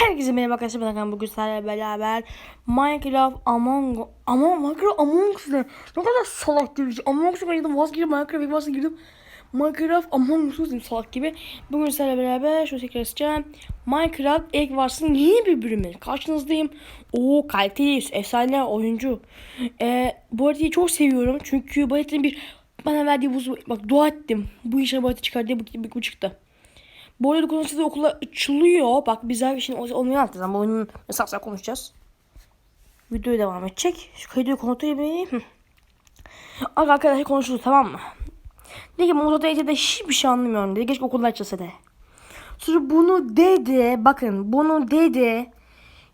Herkese merhaba arkadaşlar ben Hakan bugün sizlerle beraber Minecraft Among ama Minecraft Among Us ne? Ne kadar salak bir şey. Among Us'a girdim vazgeçtim Minecraft Evans'a girdim. Minecraft Among Us dedim salak gibi. Bugün sizlerle beraber şu tekrar açacağım. Minecraft Egg Wars'ın yeni bir bölümü. Karşınızdayım. Oo kaliteliyiz. Efsane oyuncu. Ee, bu haritayı çok seviyorum. Çünkü bu haritanın bir bana verdiği buzu bak dua ettim. Bu işe bu harita çıkar diye bu, bu çıktı. Bu arada konuşması okula açılıyor. Bak bizler şimdi onu anlatacağız ama oyunun mesela konuşacağız. Videoya devam edecek. Şu kaydı kontrol edeyim. Aga arkadaşlar konuşuldu tamam mı? Dedi ki Motoda Ete'de hiçbir şey anlamıyorum dedi. Keşke okulda açılsa de. Sonra bunu dedi. Bakın bunu dedi.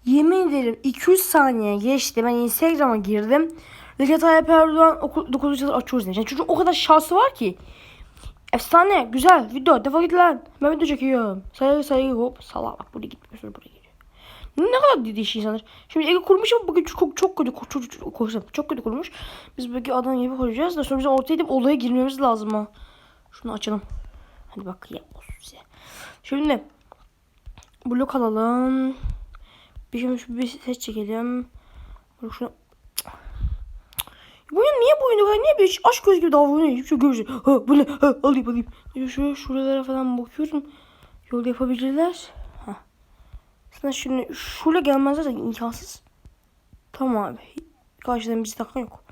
Yemin ederim 200 saniye geçti. Ben Instagram'a girdim. Recep Tayyip Erdoğan okul 9. yıl açıyoruz demiş. Yani çocuğun o kadar şansı var ki. Efsane, güzel video. Defa git lan. Ben video çekiyorum. Saygı saygı hop. Sala bak buraya gitmiyorsun buraya geliyor. Ne kadar değişik insanlar. Şimdi Ege kurmuş ama bugün çok çok kötü çok, çok, çok, çok, kötü kurmuş. Biz böyle adam gibi koyacağız da sonra biz ortaya gidip olaya girmemiz lazım ha. Şunu açalım. Hadi bak ya size. Şimdi blok alalım. Bir şey bir ses çekelim. Şunu bu oyun niye bu oyunda kadar niye bir aşk göz gibi davranıyor? Şey görürsün. Ha ne? Ha alayım alayım. Şu şuralara falan bakıyorum. Yolda yapabilirler. Ha. Sana şimdi şuraya gelmezler de imkansız. Tamam abi. Karşıdan bizi takan yok.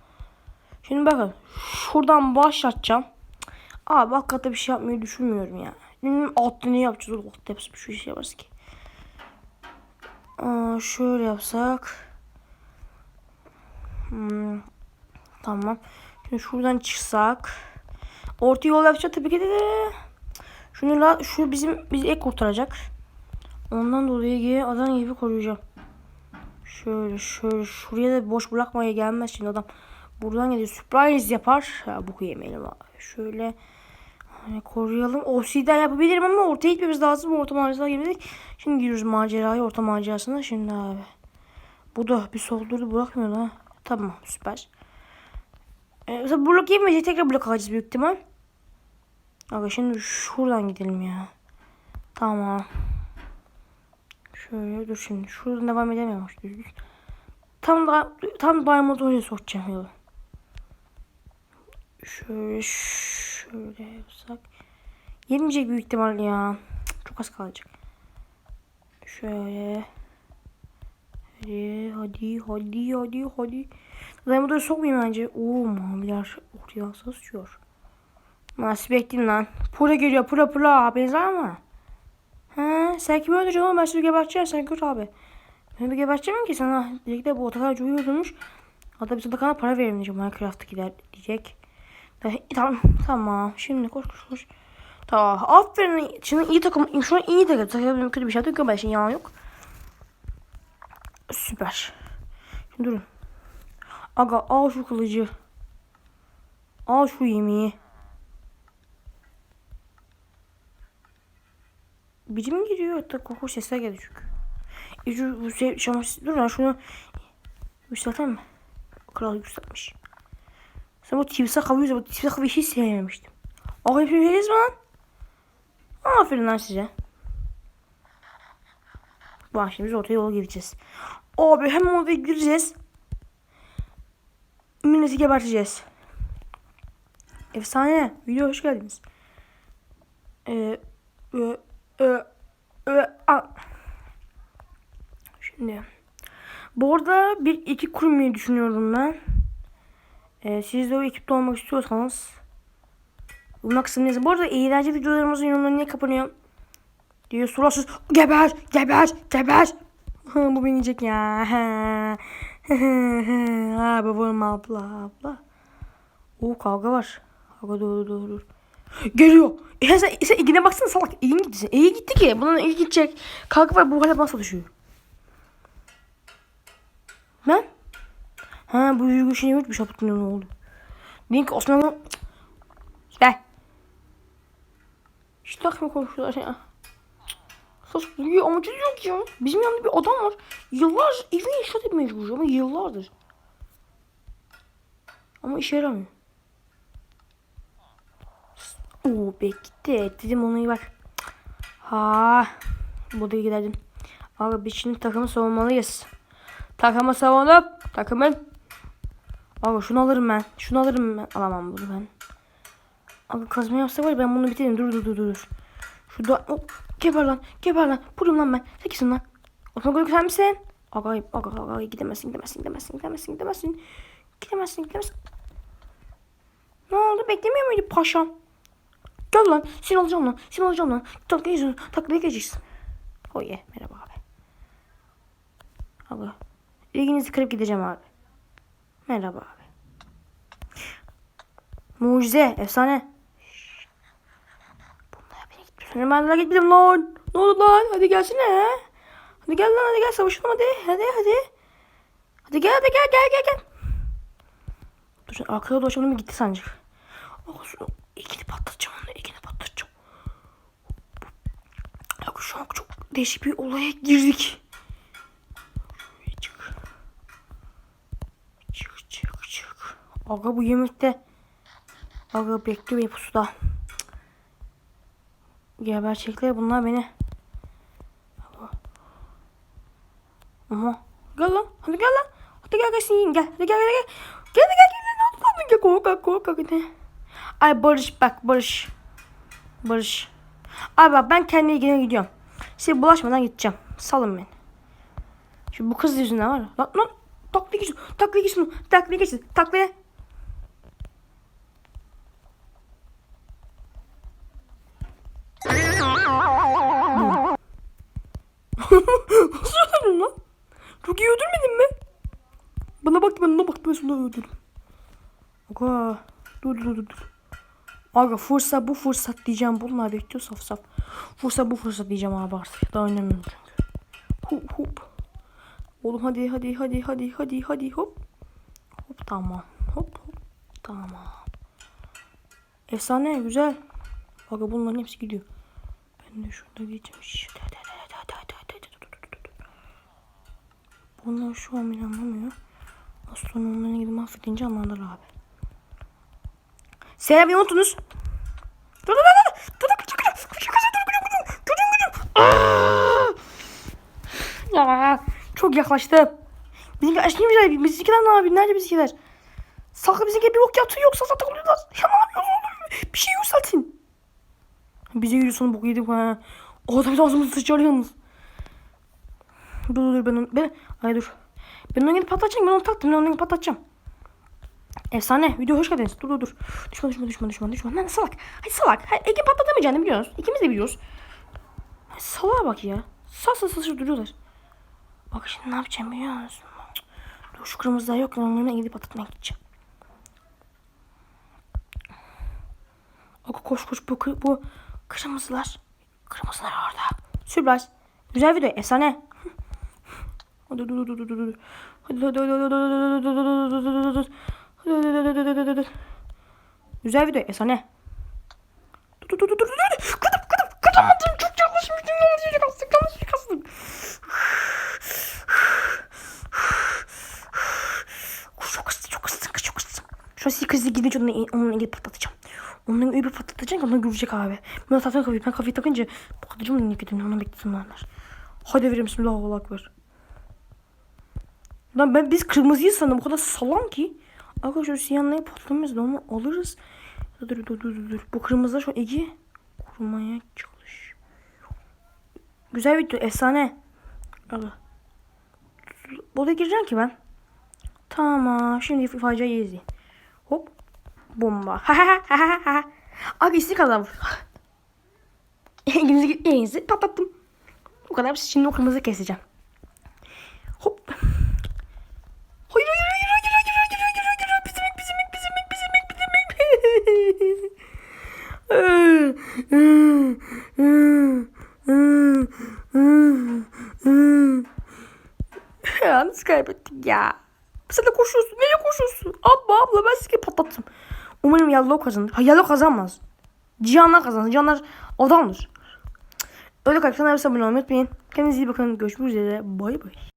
Şimdi bakın. Şuradan başlatacağım. Abi hakikaten bir şey yapmayı düşünmüyorum ya. Benim altta ne yapacağız? Altta hepsi bir şey yaparız ki. Aa, şöyle yapsak. Hmm. Tamam. Şimdi şuradan çıksak. Orta yol yapacak tabii ki de. Şunu la, şu bizim bizi ek kurtaracak. Ondan dolayı gibi adam gibi koruyacağım. Şöyle şöyle şuraya da boş bırakmaya gelmez şimdi adam. Buradan geliyor surprise yapar. Ha, bu yemeyelim abi. Şöyle hani koruyalım. Obsidian yapabilirim ama ortaya gitmemiz lazım. Orta macerasına girmedik. Şimdi giriyoruz maceraya. Orta macerasına. Şimdi abi. Bu da bir soldurdu bırakmıyor ha. Tamam süper. Ee, mesela blok yemeyecek tekrar blok alacağız büyük ihtimal. Aga şimdi şuradan gidelim ya. Tamam. Şöyle dur şimdi. Şuradan devam edemiyorum. Tam da tam diamond oraya sokacağım yolu. Şöyle şöyle yapsak. Yemeyecek büyük ihtimal ya. Çok az kalacak. Şöyle. Hadi hadi hadi hadi hadi. Diamond oraya sokmayayım bence. Oo maviler oraya asıl sıçıyor. Nasip ettin lan. Pura geliyor pura pura. Haberiniz var mı? He, sen kimi öldüreceksin oğlum? Ben seni geberteceğim. Sen kurt abi. Ben bir geberteceğim ki sana. De bu otakar uyuyordunmuş. Hatta biz otakana para verelim diyecek. Minecraft'a gider diyecek. Tamam. Tamam. Şimdi koş koş koş. Tamam. Aferin. Şimdi iyi takım. Şu an iyi takım. Takım kötü bir şey yok. Ben şimdi yalan yok. Süper. Şimdi durun. Aga al şu kılıcı. Al şu yemeği. Biri mi giriyor? Hatta koku sesler geldi çünkü. E şu bu şey çamaşır dur lan şunu yükseltelim mi? Kral yükseltmiş. Sen bu timsah kavuysa bu timsah kavuyı hiç sevmemiştim. Aa hepimiz mi lan? Aferin lan size. Bak şimdi biz orta yola gideceğiz. Abi hemen oraya gireceğiz. Milleti geberteceğiz. Efsane. Video hoş geldiniz. Ee, e, e, e, a. Şimdi. Bu arada bir iki kurmayı düşünüyorum ben. Ee, siz de o ekipte olmak istiyorsanız. Bu kısmını yazın. Bu arada eğlence videolarımızın yorumları niye kapanıyor? Diyor suratsız. Geber, geber, geber. Bu beni yiyecek ya. Abi vurma abla abla. Oo kavga var. Kavga dur dur. Geliyor. E sen, sen Ege'ne baksana salak. Ege'nin gitti. Ege gitti ki. Bunun Ege gidecek. Kavga var bu hala bana sataşıyor. Ben? Ha bu yürüyüş şey yürüyüş yaptın ne oldu? Link Osmanlı. Gel. İşte takma konuşuyorlar ya. Sus geliyor amacı yok ya. Bizim yanında bir adam var. Yıllar evi inşaat etmeye çalışıyor ama yıllardır. Ama işe yaramıyor. Oo be gitti. Dedim onu iyi bak. Ha. Burada giderdim. Abi biz şimdi takımı savunmalıyız. Takımı savunup takımın. Abi şunu alırım ben. Şunu alırım ben. Alamam bunu ben. Abi kazma yapsa var ben bunu bitiririm. Dur dur dur dur. Şurada hop. Geber lan. Geber lan. Burum lan ben. Sekisin lan. Osman Gölük sen misin? Aga aga aga gidemezsin gidemezsin gidemezsin gidemezsin gidemezsin. Gidemezsin gidemezsin. Ne oldu beklemiyor muydu paşam? Gel lan seni alacağım lan seni alacağım lan. Taklaya geçeceksin taklaya geçeceksin. Oh yeah merhaba abi. Abi. İlginizi kırıp gideceğim abi. Merhaba abi. Mucize efsane. Gitmiyor. Ben de gitmedim lan. Ne oldu lan? Hadi gelsene. Hadi gel lan hadi gel savaşalım hadi. Hadi hadi. Hadi gel hadi gel gel gel gel. Dur şimdi arkaya dolaşalım gitti sancak. Şu ikini patlatacağım onu ikini patlatacağım. Bak şu an çok değişik bir olaya girdik. Çık. Çık çık çık. Aga bu yemekte. Aga bekliyor beni pusuda. Gerçekler bunlar beni. Ama gel lan. Hadi gel lan. Hadi gel gel seni gel. Hadi gel gel gel. Gel gel gel. Ne oldu lan? Gel korkak korkak. Hadi. Ay Barış bak Barış. Barış. Ay bak ben kendi ilgine gidiyorum. Size bulaşmadan gideceğim. Salın beni. Şu bu kız yüzünden var. Lan lan. Taklaya geçsin. Taklaya geçsin. Taklaya geçsin. Taklaya. Nasıl öldürdün lan? Çok iyi öldürmedin mi? Bana baktı ben ona baktım ben sonra öldürdüm. Aga dur dur dur dur. Aga fırsat bu fırsat diyeceğim. Bunlar bekliyor saf saf. Fırsat bu fırsat diyeceğim abi artık. Daha oynamıyorum çünkü. Hop hop. Oğlum hadi hadi hadi hadi hadi hadi hop. Hop tamam. Hop hop. Tamam. Efsane güzel. Aga bunların hepsi gidiyor. Şimdi şurada geçmiş. Bunlar şu an beni anlamıyor. Aslan onların gibi mahvedince anladılar abi. Selam'ı unuttunuz. Dur dur dur. Dur dur dur dur dur dur dur Çok yaklaştım. Bizimki aşkım güzel. Şey. Bizimkiler ne abi? Nerede bizimkiler? Saklı bizimki bir ok yatıyor yoksa satın oluyorlar. Ya ne yapıyorsun oğlum? Bir şey yok satın. Bize yürü sonra bok yedik ha. O adam ağzımızı sıçar yalnız. Dur dur ben onu... Ben... Ay dur. Ben onu gidip patlatacağım. Ben onu taktım. Ben onu gidip patlatacağım. Efsane. Video hoş geldiniz. Dur dur dur. Düşman düşman düşman düşman düşman. Lan salak. Hadi salak. Hadi Ege patlatamayacağını biliyoruz. İkimiz de biliyoruz. Hadi salağa bak ya. Sağ sağ sağ duruyorlar. Bak şimdi ne yapacağım biliyor musun? Dur şu kırmızılar yok. Onlarına gidip patlatmaya gideceğim. Bak koş koş bu, bu kırmızılar. Kırmızılar orada. Sürpriz. Güzel video. Efsane. Güzel video. Efsane. Dur dur dur dur dur. Kıdım kıdım kıdamadım. Çok yaklaşmıştım. Yanlış yere kastık. Yanlış yere kastık. Çok hızlı çok hızlı çok hızlı. Şu an sikrizli gidince onunla ilgili patlatacağım. Onunla öyle bir patlatacağım ki onlar abi. Ben zaten kafayı, ben kafayı takınca patlatacağım onunla ilgili. Onu beklesinler. Hadi verim bismillah Allah akbar. Lan ben biz kırmızıyı sandım. O kadar salam ki. Arkadaşlar siyanlayı patlamayız da onu alırız. Dur dur dur dur dur. Bu kırmızılar şu Ege kurmaya çalış. Güzel video. Efsane. Aga. Burada gireceğim ki ben. Tamam. Şimdi faciayı izleyin. Bomba. İstik adam. Elimizi elinizi patlattım. O kadar şimdi o kırmızı keseceğim. Hop. Hayır hayır hayır hayır hayır hayır hayır hayır hayır bizim ek bizim ek bizim ek bizim ek bizim ek. Yalnız kaybettik ya. Sen de koşuyorsun. Nereye koşuyorsun? Abla abla ben sizi patlattım. Umarım Yallo kazanır. Ha Yallo kazanmaz. Cihanlar kazanır. Cihanlar adamdır. Öyle kalp sana abone olmayı unutmayın. Kendinize iyi bakın. Görüşmek üzere. Bay bay.